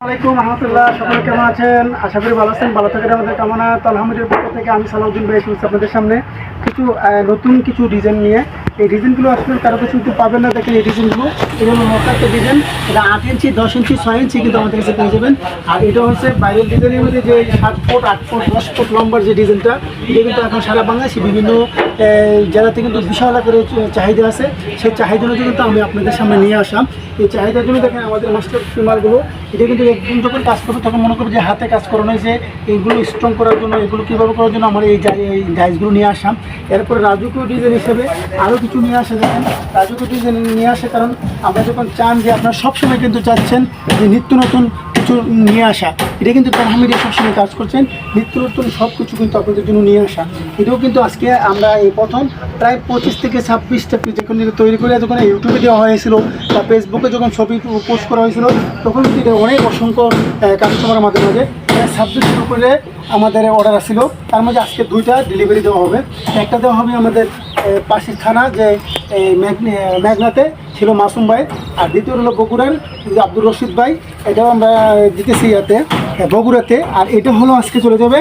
আসসালামাইকুম রহমতুল্লাহ সকলে কেমন আছেন? আশা করি ভালো আছেন, ভালো থাকেন আমাদের কামনা। তো আলহামদুলিল্লাহ পক্ষ থেকে আমি সালাউদ্দিন ভাই এসেছি আপনাদের সামনে। কিছু নতুন কিছু ডিজাইন নিয়ে। এই ডিজাইনগুলো আসলে কারও কিছু একটু পাবেন না, দেখেন এই ডিজাইনগুলো এটা হলো একটা ডিজাইন এটা আট ইঞ্চি, দশ ইঞ্চি, ছয় ইঞ্চি কিন্তু আমাদের কাছে পেয়ে যাবেন। আর এটা হচ্ছে বাইরের ডিজাইনের মধ্যে যে সাত ফুট, আট ফুট, দশ ফুট লম্বার যে ডিজাইনটা এটা কিন্তু এখন সারা বাংলাদেশে বিভিন্ন জেলাতে কিন্তু বিশাল আকারে চাহিদা আছে। সেই চাহিদা কিন্তু আমি আপনাদের সামনে নিয়ে আসলাম। এই জন্য দেখেন আমাদের মাস্টার ফিমারগুলো এটা কিন্তু একদিন যখন কাজ করবে, তখন মনে করবে যে হাতে কাজ করানো হয়েছে এইগুলো স্ট্রং করার জন্য, এগুলো কীভাবে করার জন্য আমরা এই এই ডাইসগুলো নিয়ে আসলাম। এরপরে রাজকীয় ডিজাইন হিসেবে আরও কিছু নিয়ে আসে দেখেন রাজকীয় ডিজাইন নিয়ে আসে কারণ আমরা যখন চান যে আপনারা সবসময় কিন্তু চাচ্ছেন যে নিত্য নতুন কিছু নিয়ে আসা। এটা কিন্তু তারহামিডিয়া সবসময় কাজ করছেন। নিত্য নতুন সব কিছু কিন্তু আপনাদের জন্য নিয়ে আসা। এটাও কিন্তু আজকে আমরা এই প্রথম প্রায় পঁচিশ থেকে ছাব্বিশটা পিস যখন তৈরি করে যখন ইউটিউবে দেওয়া হয়েছিল বা ফেসবুকে যখন ছবি পোস্ট করা হয়েছিল, তখন কিন্তু এটা অনেক অসংখ্য কাস্টমার আমাদের মাঝে ছাব্বিশের উপরে আমাদের অর্ডার আসছিল। তার মধ্যে আজকে দুইটা ডেলিভারি দেওয়া হবে। একটা দেওয়া হবে আমাদের পাশের থানা যে মেঘনাতে ছিল মাসুম ভাই। আর দ্বিতীয় হলো বগুড়ার আব্দুর রশিদ ভাই, এটাও আমরা দিতেছি ইয়াতে। বগুড়াতে, আর এটা হলো আজকে চলে যাবে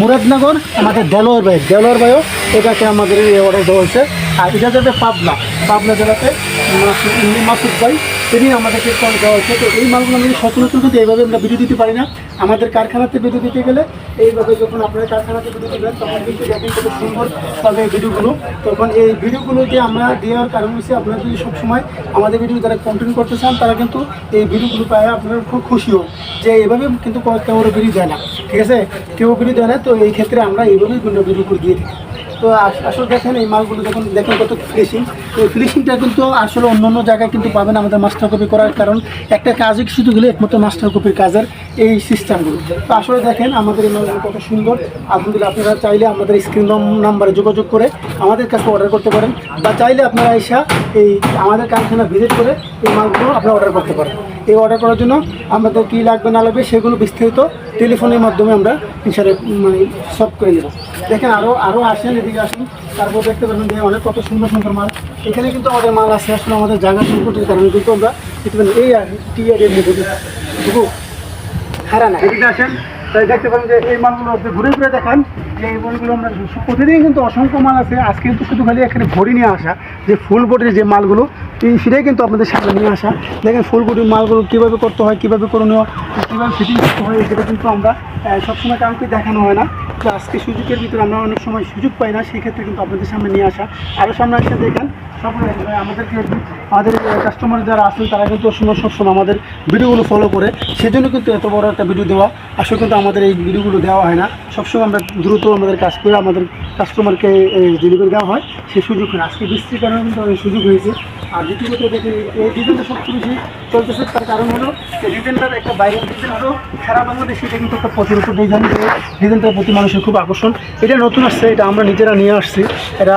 মুরাদনগর, আমাদের দেলোয়ার ভাই। দেলোয়ার ভাইও এটাকে আমাদের অর্ডার দেওয়া হয়েছে। আর এটা যাবে পাবনা। পাবনা জেলাতে মাসুদ ভাই। তিনি আমাদেরকে কল দেওয়া হয়েছে তো এই মালগুলো আমি সচরাচর কিন্তু এইভাবে আমরা ভিডিও দিতে পারি না। আমাদের কারখানাতে ভিডিও দিতে গেলে এইভাবে যখন আপনারা কারখানাতে ভিডিও দেবেন, তখন কিন্তু দেখেন কত সুন্দর এই ভিডিওগুলো তখন এই ভিডিওগুলো যে আমরা দেওয়ার কারণ হচ্ছে আপনারা যদি সবসময় আমাদের ভিডিও যারা কন্টেন্ট করতে চান, তারা কিন্তু এই ভিডিওগুলো পায়, আপনারা খুব খুশি হোক যে এইভাবে কিন্তু কেউ ভিডিও দেয় না। ঠিক আছে? কেউ ভিডিও দেয় না, তো এই ক্ষেত্রে আমরা এইভাবেই কিন্তু ভিডিও করে দিয়ে থাকি। তো আস- আসলে দেখেন, এই মালগুলো যখন দেখেন কত ফিনিশিং এই ফিনিশিংটা কিন্তু আসলে অন্য অন্য জায়গায় কিন্তু পাবেন আমাদের মাস্টার কপি করার কারণ একটা কাজই শুধু গেলে একমাত্র মাস্টার কপির কাজের এই সিস্টেমগুলো তো আসলে দেখেন, আমাদের এই মালগুলো কত সুন্দর। আলহামদুলিল্লাহ, আপনারা চাইলে আমাদের স্ক্রিন নাম্বারে যোগাযোগ করে আমাদের কাছে অর্ডার করতে পারেন বা চাইলে আপনারা এসা এই আমাদের কারখানা ভিজিট করে এই মালগুলো আপনারা অর্ডার করতে পারেন। এই অর্ডার করার জন্য আমাদের কী লাগবে না লাগবে সেগুলো বিস্তারিত টেলিফোনের মাধ্যমে আমরা ইনশাল্লাহ মানে সব করে দেবো দেখেন আরও আরও আসেন, এদিকে আসেন। তারপর দেখতে পাবেন যে অনেক কত সুন্দর সুন্দর মাল। এখানে কিন্তু আমাদের মাল আছে, আসলে আমাদের জায়গা সংকটের কারণে কিন্তু আমরা এই টি আর এর মধ্যে দেখো হারা না এদিকে আসেন। তাই দেখতে পাবেন যে এই মালগুলো আপনি ঘুরে ঘুরে দেখান। যে এই মালগুলো আমরা প্রতিদিন কিন্তু অসংখ্য মাল আছে। আজকে কিন্তু শুধু খালি এখানে ভরি নিয়ে আসা, যে ফুল বডির যে মালগুলো, এই সেটাই কিন্তু আপনাদের সামনে নিয়ে আসা। দেখেন ফুল বডির মালগুলো কীভাবে করতে হয়, কীভাবে করণীয়, কীভাবে ফিটিং করতে হয়, সেটা কিন্তু আমরা সবসময় কাউকে দেখানো হয় না। তো আজকে সুযোগের ভিতরে আমরা অনেক সময় সুযোগ পাই না, সেই ক্ষেত্রে কিন্তু আপনাদের সামনে নিয়ে আসা। আরও সামনে আসে দেখেন আমাদেরকে, আমাদের কাস্টমার যারা আসেন তারা কিন্তু সময় সবসময় আমাদের ভিডিওগুলো ফলো করে। সেজন্য কিন্তু এত বড় একটা ভিডিও দেওয়া, আসলে কিন্তু আমাদের এই ভিডিওগুলো দেওয়া হয় না। সবসময় আমরা দ্রুত আমাদের কাজ করে আমাদের কাস্টমারকে ডেলিভারি দেওয়া হয়। সেই সুযোগ আজকে বৃষ্টির কারণে কিন্তু সুযোগ হয়েছে। আর দ্বিতীয়ত দেখি, এই ডিজাইনটা সবচেয়ে বেশি চলতেছে, তার কারণ হলো যে ডিজাইনটার একটা বাইরের ডিজাইন হলো, সারা বাংলাদেশে এটা কিন্তু একটা প্রতিরোধ ডিজাইন ডিজাইনটার প্রতি মানুষের খুব আকর্ষণ। এটা নতুন আসছে, এটা আমরা নিজেরা নিয়ে আসছি। এটা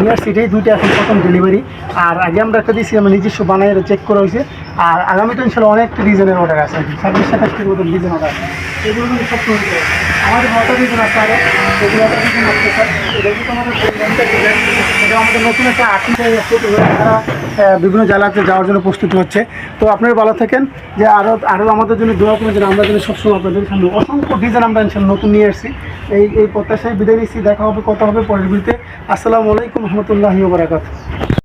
নিয়ে আসছি, এটাই দুইটা এখন প্রথম ডেলিভারি আর আগে আমরা একটা দিয়েছি, আমরা নিজস্ব বানায় চেক করা হয়েছে। আর আগামী আগামীতে ইনশাল্লাহ অনেকটা ডিজাইনের অর্ডার আছে। ছাব্বিশ সাতাশটির মতো ডিজাইন অর্ডার আছে। এগুলো কিন্তু সব করে। আমাদের ডিজাইন আছে আরও তো তারা বিভিন্ন জেলাতে যাওয়ার জন্য প্রস্তুতি হচ্ছে। তো আপনারা ভালো থাকেন যে আরও আরও আমাদের জন্য দোয়া করবেন যেন আমরা যেন সবসময় আপনাদের সামনে অসংখ্য ডিজাইন আমরা ইনশাল্লাহ নতুন নিয়ে এসেছি এই এই প্রত্যাশায় বিদায় নিচ্ছি। দেখা হবে, কথা হবে পরের ভিডিওতে। আসসালামু আলাইকুম রহমতুল্লাহি বারাকাত